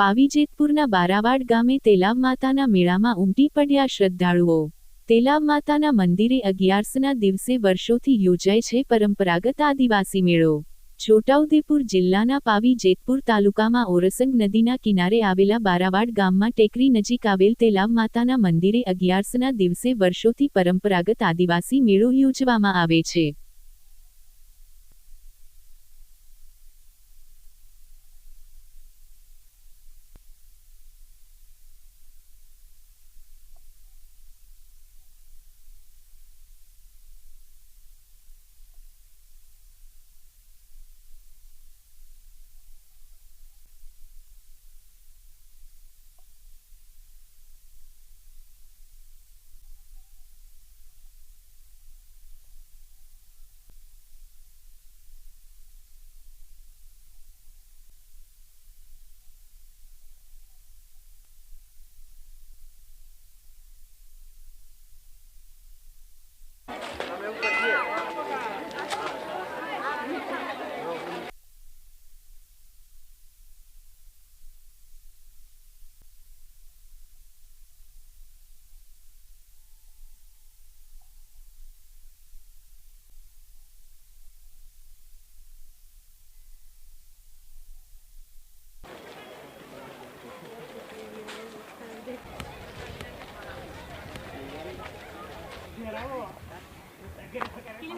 પાવીજેતપુરના બારાવાડ ગામે તેલાબ માતાના મેળામાં ઉમટી પડ્યા શ્રદ્ધાળુઓ. તેલાબ માતાના મંદિરે અગિયારસના દિવસે વર્ષોથી યોજાય છે પરંપરાગત આદિવાસી મેળો. છોટાઉદેપુર જિલ્લાના પાવી જેતપુર તાલુકામાં ઓરસંગ નદીના કિનારે આવેલા બારાવાડ ગામમાં ટેકરી નજીક આવેલ તેલાબ માતાના મંદિરે અગિયારસના દિવસે વર્ષોથી પરંપરાગત આદિવાસી મેળો યોજવામાં આવે છે.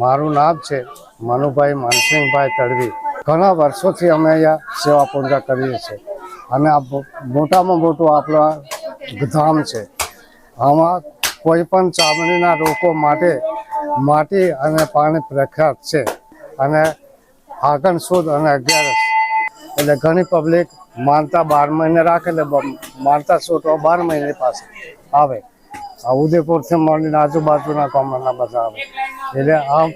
મારું નામ છે મનુભાઈ માનસિંહભાઈ તડવી. ઘણા વર્ષોથી અમે અહીંયા સેવા પૂજા કરીએ છીએ અને આ મોટામાં મોટું આપણું ધામ છે. આમાં કોઈ પણ ચામડીના રોગો માટે માટી અને પાણી પ્રખ્યાત છે અને આગણ સુદ અને અગિયારસ એટલે ઘણી પબ્લિક માનતા બાર મહિને રાખે એટલે માનતા સુદ બાર મહિને પાસે આવે. આ ઉદયપુરથી મળીને આજુબાજુના ગામના બધા આવે. એટલે આ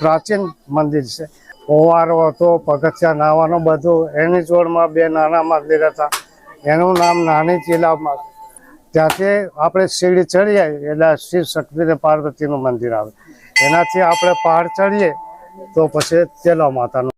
પ્રાચીન મંદિર છે. ઓવારો હતો, પગથિયા નાવાનો બધું, એની જોડમાં બે નાના મંદિર હતા. એનું નામ નાની ચીલામાં ત્યાંથી આપણે સીડી ચડીએ એટલે શિવ શક્તિ ને પાર્વતીનું મંદિર આવે. એનાથી આપણે પહાડ ચડીએ, તો પછી તેલા માતાનું